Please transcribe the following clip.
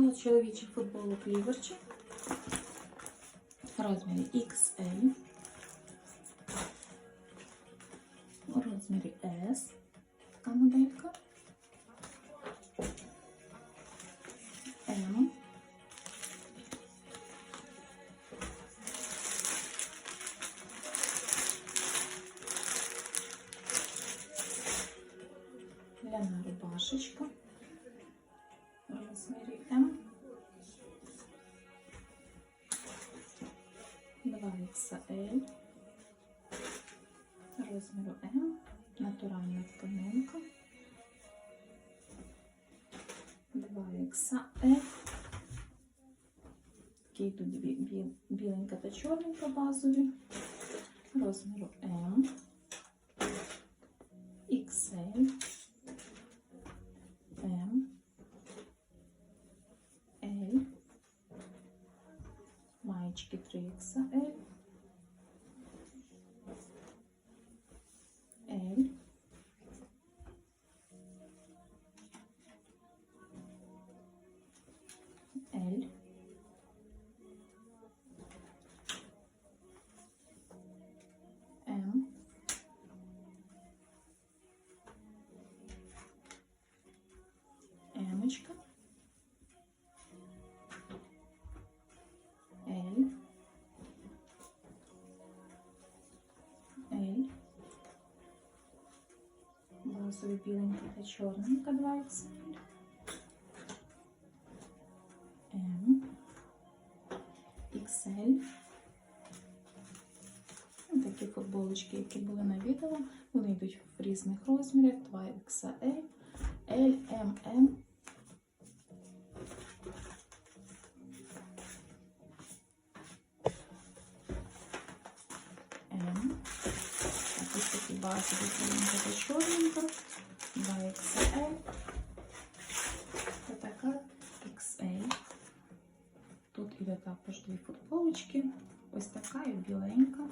Ну, чоловічий футболок ліверчик. Розмірі XL. Розмірі S. Така моделька. M. Ляна рубашечка. М. 2XL. Розміру М. Натуральна тканинка. 2XL. Такі йдуть бі- бі- біленька та чорненька базові. Розміру М. XL. М. L. Маєчки 3XL. Базові біленька та чорненька 2 XL. М. XL. Такі футболочки, які були на відео. Вони йдуть в різних розмірах. 2 XL, L, M, M. М. А Ось такі базові біленька та чорненька. 2 XL. Та така XL. Тут іде також дві футболочки. Ось така і біленька.